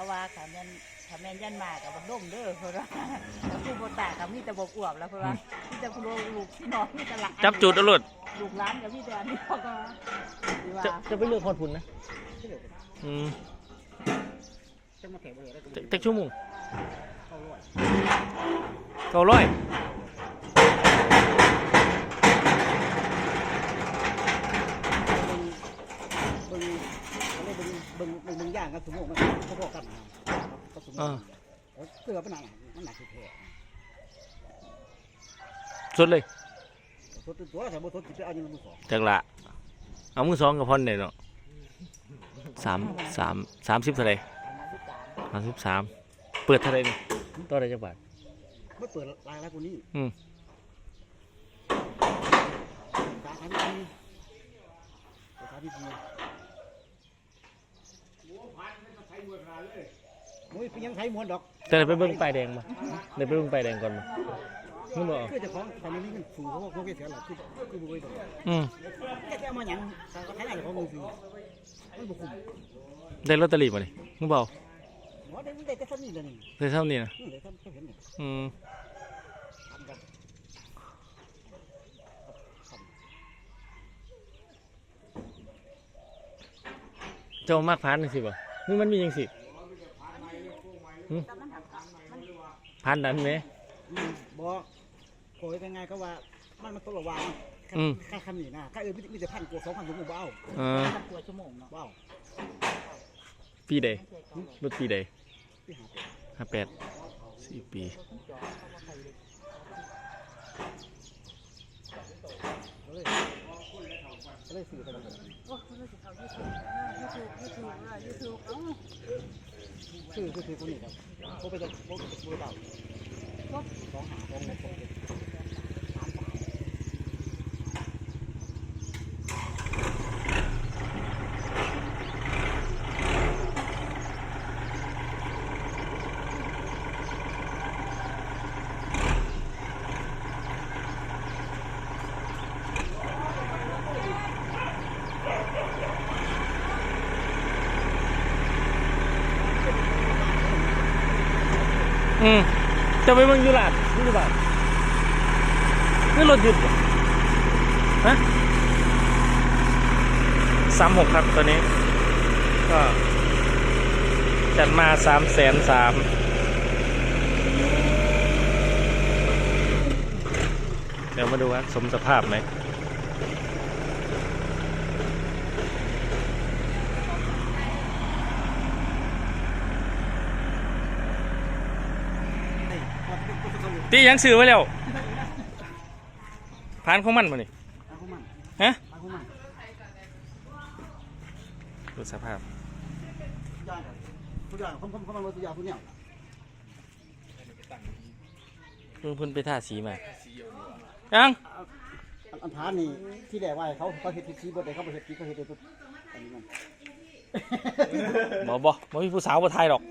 เขาว่าถ้าแม่นถ้าแม่นยันมากับบักดงเด้อเพิ่นว่าผู้บ่ตาก็มีแต่บ่อวบแล้วเพิ่นว่ามีแต่ผู้ลูกพี่น้องมีแต่หลานจับจุดเอารถลูกหลานก็มีแต่อันนี้เขาก็ที่ว่าจะจะไปเลือกฮอดพุ่นนะอืมจะมาแถวเลยได้จักจักชั่วโมงเข้าร้อยเก้าร้อย เบิ่งเบิ่งเบิ่งเบิ่งเบิ่งเบิ่งย่าง กับสมองมันเขาบอกกันนะก็สมองเสือเป็นหนักมันหนักสุดแท้สุดเลยสุดตัวแต่บ่สุดสิไปเอาอยู่มือสองจักละเอามือสองกับพ่อนได้เนาะสามสามสามสิบเท่าไหรสามสิบสามเปิดเท่าไหร่นี่ต่อได้จักบาทไม่เปิดรายแล้วกูนี่อืม สามพันทีสามพันที โอ้ยพี่ยังใช้มวนดอกแต่ได้ไปเบิ่งป้ายแดงมาได้ไปเบิ่งป้ายแดงก่อนมามึงบอกคือเจะของตอนนี้มันสูงเขาบอกเขาแค่เสียหลักคือคือบุ้ยดอกอืมแค่จะเอามาหยังเขาใช้อะไรของมือซื้อมันบุคุ้มได้ลอตเตอรี่มาดิมึงบอกหมอได้ได้แต่ซ้ำนี่เลยนี่ได้เท่านี้นะนี่เลยซ้ำเขาเห็นนี่อืมทำกันเจ้ามากพานจังสิบ่ มึงมันมีจังสิหึพานดันไหมอืมบอกโอยเป็นไงก็ว่ามันมันตัวละวางอืมค่าคันนี่นะค่าเออมีแต่พันกว่าสองพันถึงเบาเออตั้งตัวชั่วโมงเนาะเบาปีใดรถปีใดที่หาห้าแปดสี่ปีก็เลยก็เลยซื้อไปเลย โอ้รู้สึกเขายูทูบยูทูบยูทูบอะยูทูบเอ้า ซื้อคือซื้อคนนี้ครับเขาไปจะเขาไปจะเบาสองหาสองหกสองเจ็ดสามสาม อืมจะไปเบิ่งยูลาดนี่หรือเปล่านี่รถหยุดฮะสามหกครับตัวนี้ ก็จัดมาสามแสนสามเดี๋ยวมาดูว่าสมสภาพไหม นี่พอที่เขาอยู่ ตียังซื้อไว้แล้วผ่านของมันมานี่เอาของมันฮะเอาของมันดูสภาพยากผู้ยากผมผมผมมันตัวยากผู้เนี่ยเพิ่งเพิ่นไปท่าสีมายังอันท้านี่ที่แรกว่าเขาเขาเห็ดทีบดเลยเขาไปเห็ดทีเขาเห็ดตัวอันนี้มันบอบอบอมีผู้สาวบ่ทายดอก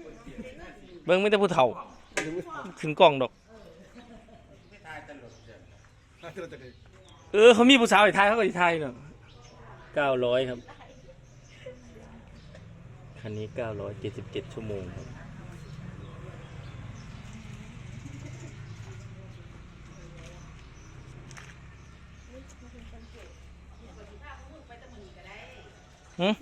เบิ่งไม่แต่ผู้เฒ่า ขึ้นกล้องดอก เออเขามีผู้สาวอีกทายเขาก็อีกทายเนาะเก้าร้อยครับคันนี้เก้าร้อยเจ็ดสิบเจ็ดชั่วโมงครับหืม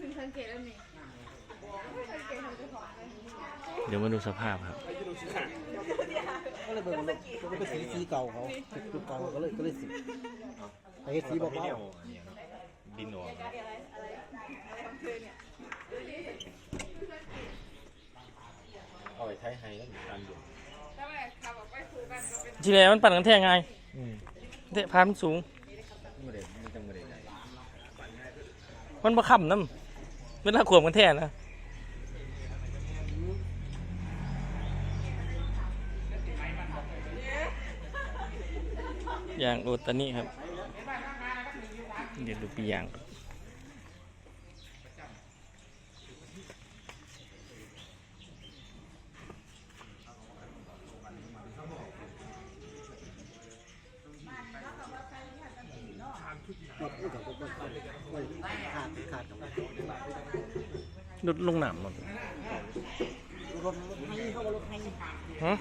เดี๋ยวมาดูสภาพครับ ก็เลยเบิ่งเลยก็เลยสีสีเก่าเขาจุดเก่าก็เลยก็เลยสีไปเห็ดสีเบาบินออกเอาไปใช้ไฮแล้วการอยู่ทีแรกมันปั่นกันแท่ไงเทพานมันสูงมันบ่ค่ำน้ำเวลาขวบกันแท่นะ ย่างโอตานี่ครับ เดี๋ยวดูปีอย่างก่อนๆหมดก็ก็ก็ขาดขาดลดลงหนามหมดลรถรถให้เขาว่ารถให้ฮะ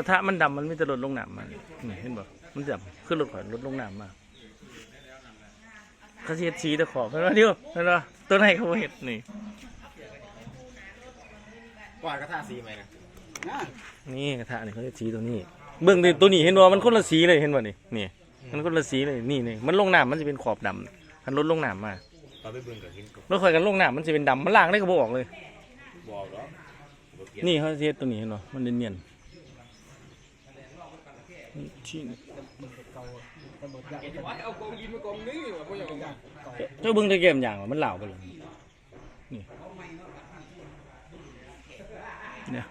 รถให้กระทะมันดำมันไม่จะลดลงน้ำมานี่เห็นบ่มันดำขึ้นรถข่อยลดลงน้ำมาเขาสิเฮ็ดสีตะขอบเห็นบ่เดียวเห็นบ่ตัวไหนเขาบ่เฮ็ดนี่กวาดกระทะสีไหมนะนะนี่กระทะนี่เขาจะสีตัวนี้ เบื้องดิตัวนี้เห็นว่ามันคนละสีเลยเห็นว่านี่นี่มันคนละสีเลยนี่นี่มันลงน้ำมันจะเป็นขอบดำคันรถลงน้ำมาตอนไปเบิ่งกับกินกับรถข่อยกันลงน้ำมันจะเป็นดำมันล่างได้ก็บออกเลยบอกเหรอบ่เกี่ยวนี่เขาจะเฮ็ดตัวนี้เห็นว่ามันเนียนๆชิ้น เก่าตำรวจยากเอากองยินมากองนึงว่ะพ่อใหญ่บอกยากเก่าเจ้าบิ้งตะเกียบอย่างมันเหล่าไปเลยนี่เนี่ย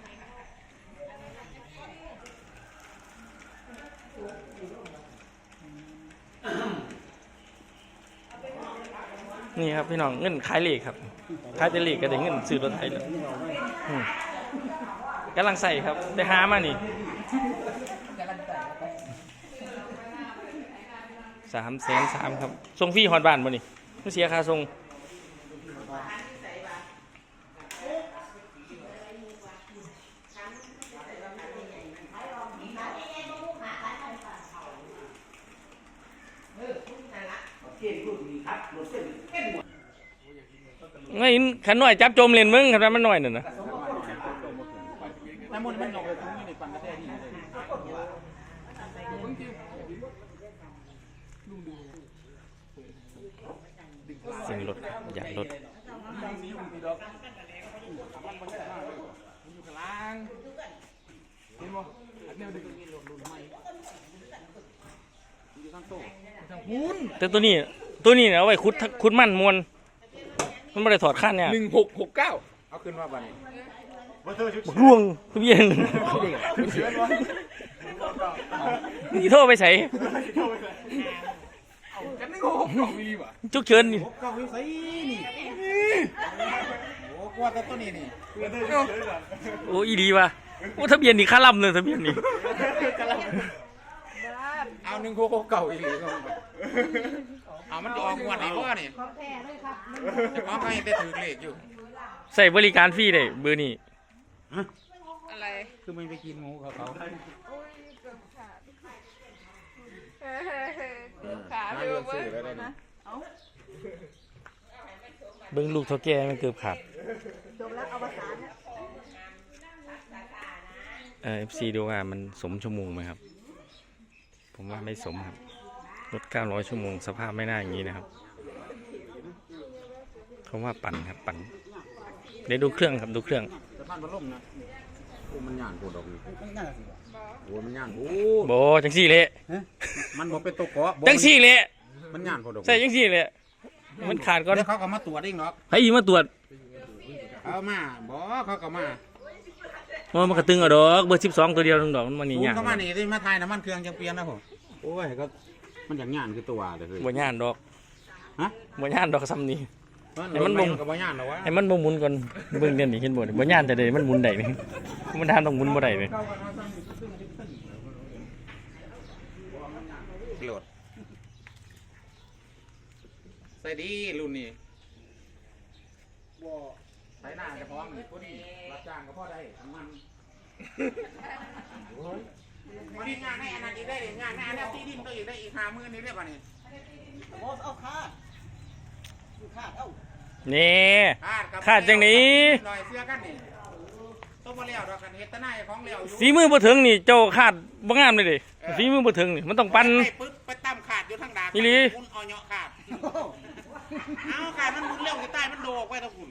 นี่ครับพี่น้องเงินขายเหล็กครับขายแต่เหล็กก็ได้เงินซื้อรถไถแล้วกำลังใส่ครับไปหามานี่ สามแสนสามครับส่งฟรีฮอดบ้านบ่นี่ไม่เสียค่าส่งไงขันหน่อยจับโจมเลนมึงขันว่ามันหน่อยน่ะนะ น้ำมันมันลงไปตรงนี้ในปันกระแทกนี่เลย เสียงรถอยากรถแต่ตัวนี้ตัวนี้เนี่ยเอาไว้คุดคุดมันมวนมันไม่ได้ถอดข้านเนี่ยหนึ่งหกหกเก้าเอาขึ้นมาบ้านนี้บักร่วงทุกอย่าง นี่โทรไปใส่กันหนึ่งหกหกเก้ามีว่ะจุกเชิญนี่เก่าวิสัยนี่โอ้กว่าแต่ตัวนี้นี่โอ้อีดีว่ะโอ้ทะเบียนนี่ค่าล่ำเลยทะเบียนนี่เอาหนึ่งหกหกเก้าอีกหรือเอามันจะออกงวดไหนพ่อนี่ของแท้เลยครับน้องเขายังได้ถือเลขอยู่ ใส่บริการฟรีได้เบอร์นี้อะไร คือมันไปกินหมูเขาเขาโอ้ยเกือบขาดเฮ้ยเกือบ ขาไปเรื่องเว้อแล้วได้นี่เบิ้งลูกเท่าแก่มันเกือบขาดจบแล้วเอาภาษาเนี่ยเอฟซีดูว่ามันสมชั่วโมงไหมครับ ผมว่าไม่สมครับรถ900 ชั่วโมงสภาพไม่น่าอย่างนี้นะครับเขาว่าปั่นครับปั่นเดี๋ยวดูเครื่องครับดูเครื่องแต่บ้านมันล่มนะมันย่านโคตรดอกนี่ โอ้มันย่านโอ้โบจังสี่เละมันบอกเป็นตัวเกาะจังสี่เละมันย่านโคตรดอกใส่จังสี่เละมันขาดก่อนเดี๋ยวเขาก็มาตรวจเองเนาะให้อีมาตรวจเอามาบอกเขาก็มาโอ้มันกระตึงเอาดอกเบอร์สิบสองตัวเดียวนึงดอกมันนี่ซูมยากเข้ามานี่ที่มาทายน้ำมันเครื่องจังเปลี่ยนนะผมโอ้ยก็มันอย่างงานคือตัวเลยเฮ้ยบ่ย่านดอกฮะบ่ย่านดอกซ้ำนี่ให้มันบ่งกับบ่ย่านหรอวะให้มันบ่หมุนก่อนเบิ่งเดี๋ยวนี้เห็นบ่นี่บ่ย่านแต่เดี๋ยวมันหมุนได้นี่มันทานต้องหมุนบ่ได้นี่โหลด ใส่ดีรุ่นนี้บ่ใส่หน้าจะพร้อมนี่พอดีรับจ้างก็พอได้ทำมันวันนี้งานให้อันนั้นอีกได้งานให้อันนั้นที่ดินก็อีกได้อีกห้าหมื่นนี่เรียกว่านี่บอสเอาคาดคาดเอานี่คาดกับคาดจังนี้หน่อยเสื้อกันนี่ต้องมาเลี้ยวดอกกันเฮ็ดแตะหน้าของเลี้ยวอยู่ฝีมือบ่ถึงนี่เจ้าคาดบ่งามเลยดิฝีมือบ่ถึงนี่มันต้องปั้นไปปึ๊บไปตั้มขาดอยู่ทางดาบอีหลี มุนเอาเหาะขาด เอาขาดมันหมุนเร็วอยู่ใต้มันโดกไว้ตะคุณ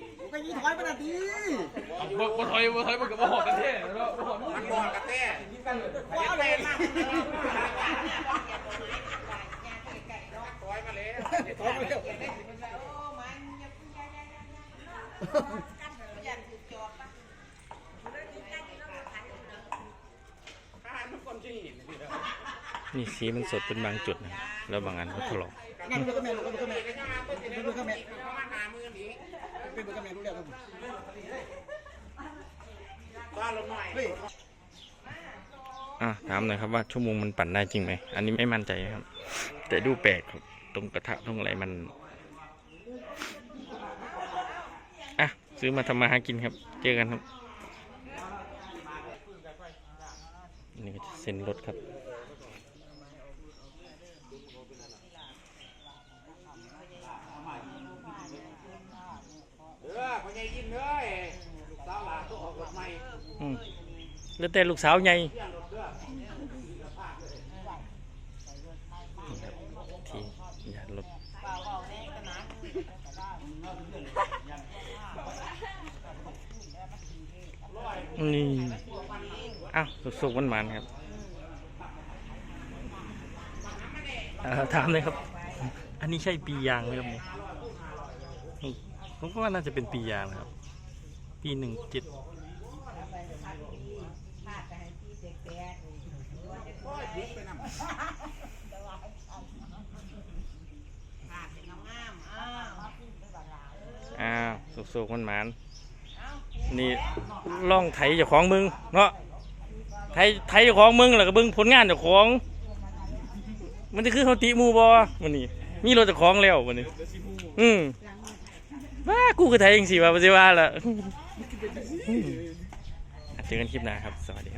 บ่บ่ถอยบ่ถอยมันก็บ่หอกกันแท้เนาะบ่หอกมันบอกกระแตว้าวเลยมากถอยมาเลยถอยมาเร็วขาดมันคนที่นี่นี่สีมันสดเป็นบางจุดนะแล้วบางอันก็ถลอก นั่นแม่ลูกก็แม่ก็แม่ประมาณหามือนี้เป็นก็แม่รู้แล้วครับก็ลงหน่อยอะถามหน่อยครับว่าชั่วโมงมันปั่นได้จริงไหม อันนี้ไม่มั่นใจครับ แต่ดูแปลกตรงกระทะตรงอะไรมัน อะ ซื้อมาทำมาหากินครับ เจอกันครับ นี่ก็จะเซ็นรถครับ เออพ่อใหญ่ยิ้มเลยลูกสาวหลานต้ อืมแล้วแต่ลูกสาวใหญ่ที่ยานรถนี่อ้าวสุกๆมันๆครับถามเลยครับ อันนี้ใช่ปียางไหมครับเนี่ยอืมผมก็ว่าน่าจะเป็นปียางนะครับ ปีหนึ่งเจ็ด อ้าวสุกๆมันหมานนี่ล่องไถเจ้าของมึงเนาะไถไถเจ้าของมึงแล้วก็เบิ่งผลงานเจ้าของ มันจะคือเขาติหมูบอมันนี่มีรถเจ้าของแล้วมันนี่อืมว้ากูคือไถเองสิว่าปฏิว่าล่ะเจอกันคลิปหน้าครับ สวัสดีครับ